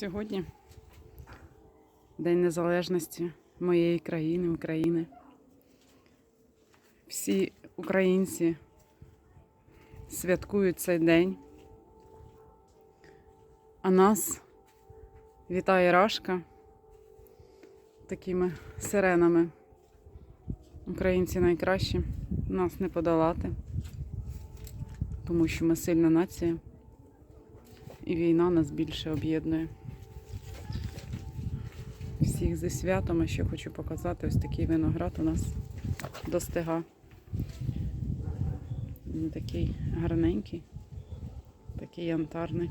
Сьогодні День Незалежності моєї країни, України. Всі українці святкують цей день. А нас вітає Рашка такими сиренами. Українці найкращі, нас не подолати, тому що ми сильна нація. І війна нас більше об'єднує. Всіх зі святом, а ще хочу показати ось такий виноград у нас достига. Він такий гарненький, такий янтарний,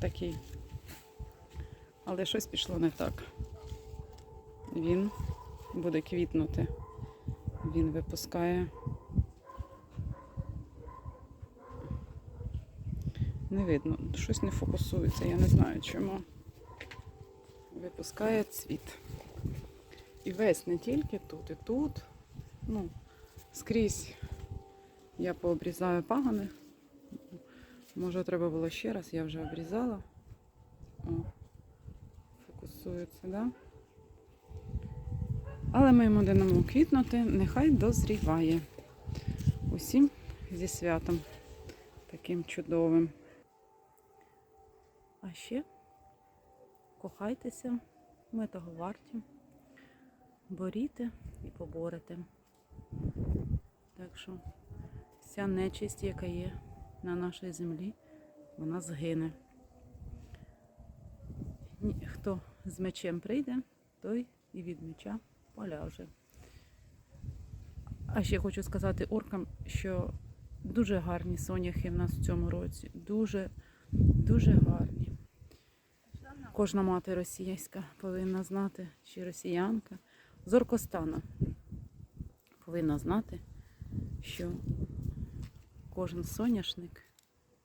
такий. Але щось пішло не так. Він буде квітнути. Він випускає Не видно, щось не фокусується, я не знаю чому. Випускає цвіт. І весь не тільки тут, і тут. Ну, скрізь я пообрізаю пагани. Може треба було ще раз, я вже обрізала. О, фокусується, да? Але ми йому даємо квітнути, нехай дозріває. Усім зі святом таким чудовим. А ще кохайтеся, ми того варті, боріте і поборете. Так що вся нечисть, яка є на нашій землі, вона згине. Хто з мечем прийде, той і від меча поляже. А ще хочу сказати оркам, що дуже гарні соняхи в нас в цьому році. Дуже, дуже гарні. Кожна мати російська повинна знати, чи росіянка Зоркостана повинна знати, що кожен соняшник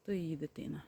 то її дитина.